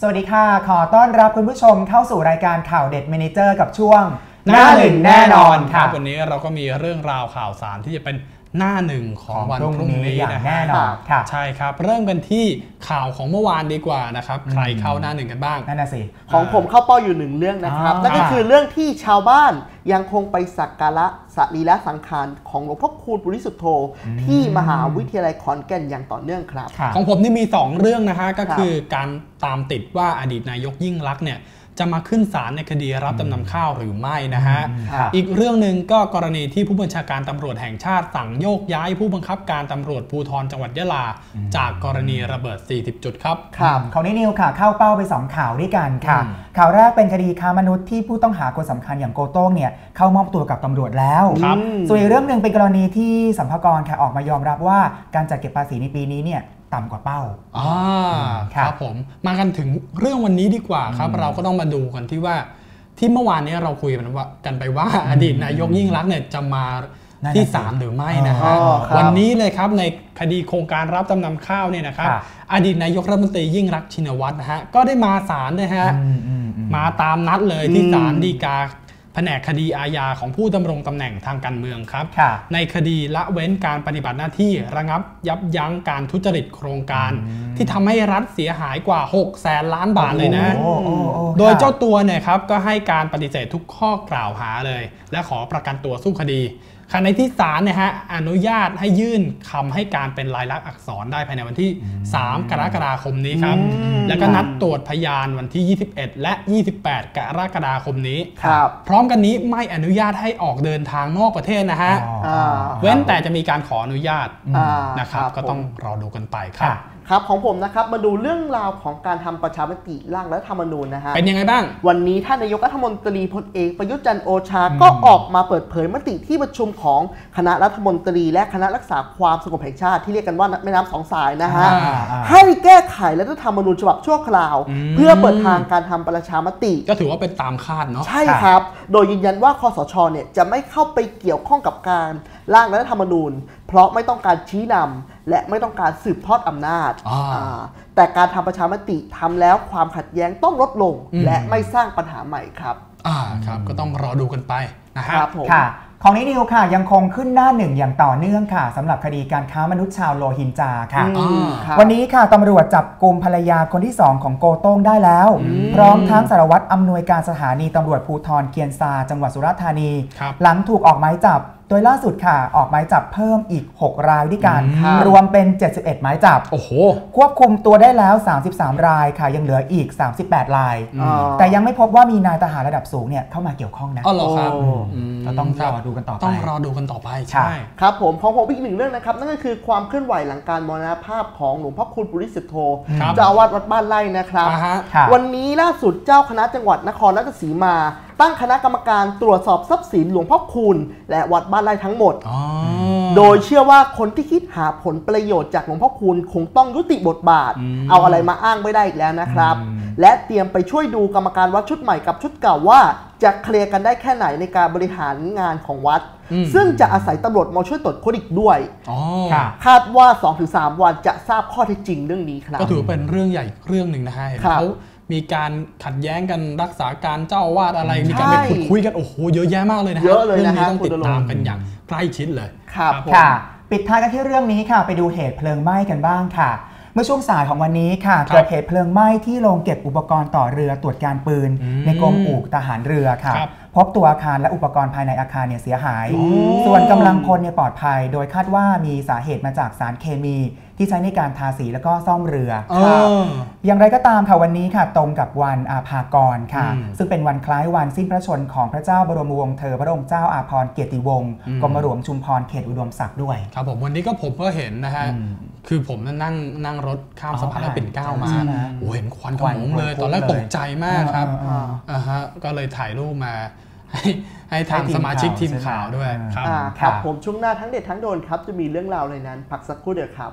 สวัสดีค่ะ ขอต้อนรับคุณผู้ชมเข้าสู่รายการข่าวเด็ดเมนเจอร์กับช่วงคค่ะรับวันนี้เราก็มีเรื่องราวข่าวสารที่จะเป็น หน้าหนึ่งของวันของพพรุ่รุ่งงนี้นี้อย่างนะแน่ฮะนอนค่ะใช่ครับ เริ่มกันที่ข่าวของเมื่อวานดีกว่านะครับใครเข้าหน้าหนึ่งกันบ้างนั่นน่ะสิของผมเข้าเป้าอยู่หนึ่งเรื่องนะครับอ่านั่นั่นก็คือเรื่องที่ชาวบ้านยังคงไปสักการะสรีระสังขารของหลวงพ่อคูณปุริสุทโธที่มหาวิทยาลัยขอนแก่นอย่างต่อเนื่องครับค่ะของผมนี่มี 2 เรื่องนะฮะก็ครับคือการตามติดว่าอดีตนายกยิ่งลักษณ์เนี่ย จะมาขึ้นศาลในคดีรับจำนำข้าวหรือไม่นะฮะครับอีกเรื่องหนึ่งก็กรณีที่ผู้บัญชาการตำรวจแห่งชาติสั่งโยกย้ายผู้บังคับการตำรวจภูธรจังหวัดยะลา จากกรณีระเบิด 40 จุดครับ ครับของนินิวค่ะ เข้าเป้าไป 2 ข่าวด้วยกันค่ะอืมข่าวแรกเป็นคดีค้ามนุษย์ที่ผู้ต้องหาคนสำคัญอย่างโกโต้งเนี่ยเข้ามอบตัวกับตำรวจแล้วครับอืมส่วนอีกเรื่องหนึ่งเป็นกรณีที่สัมภากรค่ะออกมายอมรับว่าการจัดเก็บภาษีในปีนี้เนี่ย ต่ำกว่าเป้าอ่าคครับรับผมมากันถึงเรื่องวันนี้ดีกว่าครับ เราก็ต้องมาดูกันที่ว่าที่เมื่อวานนี้เราคุยกันว่ากันไปว่าอดีตนายกยิ่งรักษณ์เนี่ยจะมานั่นน่ะที่สิศาลหรือไม่นะฮะอ๋อครับวันนี้เลยครับในคดีโครงการรับจำนำข้าวเนี่ยนะครับค่ะอดีตนายกรัฐมนตรียิ่งรักษณ์ชินวัตรนะฮะก็ได้มาศาลนะฮะอืมอืมอืมมาตามนัดเลยที่อืมศาลฎีกาแผ นกคดีอาญาของผู้ดำรงตำแหน่งทางการเมืองครับค่ะในคดีละเว้นการปฏิบัติหน้าที่ระงับยับยั้งการทุจริตโครงการ ที่ทำให้รัฐเสียหายกว่า 6 แสนล้านบาทเลยนะโอ้โอ้โอ้โดยค่ะเจ้าตัวเนี่ยครับก็ให้การปฏิเสธทุกข้อกล่าวหาเลย และขอประกันตัวสู้คดี ขณะที่ศาลเนี่ยฮะอนุญาตให้ยื่นคำให้การเป็นลายลักษณ์อักษรได้ภายในวันที่ 3 กรกฎาคมนี้ครับอืมแล้วก็นัดตรวจพยานวันที่ 21 และ 28 กรกฎาคมนี้ครับพร้อมกันนี้ไม่อนุญาตให้ออกเดินทางนอกประเทศนะฮะอ๋ออ่าเว้นแต่จะมีการขออนุญาตอ่านะครับ ก็ต้องรอดูกันไปครัค่ะบ ครับของผมนะครับมาดูเรื่องราวของการทำประชามติร่างรัฐธรรมนูญนะฮะเป็นยังไงบ้าง วันนี้ท่านนายกรัฐมนตรีพลเอกประยุทธ์จันทร์โอชาก็ออกมาเปิดเผยมติที่ประชุมของคณะรัฐมนตรี และคณะรักษาความสงบแห่งชาติที่เรียกกันว่าแม่น้ำสองสายนะฮะอ่าอ่าให้แก้ไขรัฐธรรมนูญฉบับชั่วคราวอืมเพื่อเปิดทางการทำประชามติ ก็ถือว่าเป็นตามคาดเนาะใช่ครับ โดยยืนยันว่าคอสชเนี่ยจะไม่เข้าไปเกี่ยวข้องกับการร่างรัฐธรรมนูญ เพราะไม่ต้องการชี้นำ และไม่ต้องการสืบทอดอำนาจอ่าอ่าแต่การทำประชามติทำแล้วความขัดแย้งต้องลดลงอืมและไม่สร้างปัญหาใหม่ครับอ่าครับก็ต้องรอดูกันไปนะฮะครับผมค่ะของนินิวค่ะยังคงขึ้นหน้าหนึ่งอย่างต่อเนื่องค่ะสำหรับคดีการค้ามนุษย์ชาวโรฮิงญาค่ะอืมอ่าครับวันนี้ค่ะตำรวจจับกลุ่มภรรยาคนที่ 2 ของโกโต้งได้แล้ว พร้อมทั้งสารวัตรอำนวยการสถานีตำรวจภูธรเคียนซา จังหวัดสุราษฎร์ธานีครับหลังถูกออกหมายจับ โดยล่าสุดค่ะ ออกหมายจับเพิ่มอีก 6 รายด้วยกันครับรวมเป็น 71 หมายจับ โอ้โห ควบคุมตัวได้แล้ว 33 รายค่ะ ยังเหลืออีก 38 รายอ่าแต่ยังไม่พบว่ามีนายทหารระดับสูงเนี่ยเข้ามาเกี่ยวข้องนะอ๋อเหรอครับโอ้มเราต้องคบรอดูกันต่อไป ต้องรอดูกันต่อไปค่ะใช่ ครับผมของผมอีกหนึ่งเรื่องนะครับ นั่นก็คือความเคลื่อนไหวหลังการมรณภาพของหลวงพ่อคุณปุริสุทธโธครับเจ้าอาวาสวัดบ้านไร่นะครับอ่าฮะค่ะวันนี้ล่าสุดเจ้าคณะจังหวัดนครราชสีมา ตั้งคณะกรรมการตรวจสอบทรัพย์สินหลวงพ่อคูณ และวัดบ้านไร่ทั้งหมดอ๋อโดยเชื่อว่าคนที่คิดหาผลประโยชน์จากหลวงพ่อคูณคงต้องยุติบทบาทอืมเอาอะไรมาอ้างไม่ได้อีกแล้วนะครับอืมและเตรียมไปช่วยดูกรรมการวัดชุดใหม่กับชุดเก่าว่า จะเคลียร์กันได้แค่ไหนในการบริหารงานของวัดอืมซึ่งจะอาศัยตำรวจมาช่วยตรวจค้นอีกด้วยอ๋อค่ะคาดว่า 2-3 วันจะทราบข้อเท็จจริงเรื่องนี้ครับก็ถือว่าเป็นเรื่องใหญ่เรื่องหนึ่งนะฮะเห็นครับเขา มีการขัดแย้งกันรักษาการเจ้าอาวาดอะไร มีการใช่ไปขุดคุยกัน โอ้โห เยอะแยะมากเลยนะฮะเยอะเลยนะฮะรื่องนี้ต้องติดตามคุณณรงค์กันอย่างใกล้ชิดเลย ครับผมผมค่ะ ปิดท้ายกันที่เรื่องนี้ค่ะ ไปดูเหตุเพลิงไหม้กันบ้างค่ะเมื่อช่วงสายของวันนี้ค่ะครับเกิดเหตุเพลิงไหม้ที่โรงเก็บอุปกรณ์ต่อเรือตรวจการปืนอืมในกรมอู่ทหารเรือค่ะครับพบตัวอาคารและอุปกรณ์ภายในอาคารเนี่ยเสียหายโอ้ส่วนกำลังพลเนี่ยปลอดภัย โดยคาดว่ามีสาเหตุมาจากสารเคมีที่ใช้ในการทาสีแล้วก็ซ่อมเรือเอออย่างไรก็ตามค่ะวันนี้ค่ะ ตรงกับวันอาภากรค่ะอืมซึ่งเป็นวันคล้ายวันสิ้นพระชนม์ของพระเจ้าบรมวงศ์เธอพระองค์เจ้าอาภรณ์เกียรติวงศ์อืมกรมหลวงชุมพรเขตอุดมศักดิ์ด้วย ครับผมวันนี้ก็ผมก็เห็นนะฮะอืม คือผมนั่งนั่งรถข้ามสะพานอ๋อแล้วปิ่นเกล้ามาใช่ไหมโอ้เห็นควันขควันโมงเลยควันตอนแรกเลยตกใจมากครับอ่าอ่าฮะก็เลยถ่ายรูปมาให้ให้ทางให้ทีมสมาชิกข่าวทีมใช่ไหมข่าวด้วยอ่าครับอ่าครับค่ะผมช่วงหน้าทั้งเด็ดทั้งโดนครับ จะมีเรื่องราวในนั้น พักสักครู่เดียวครับ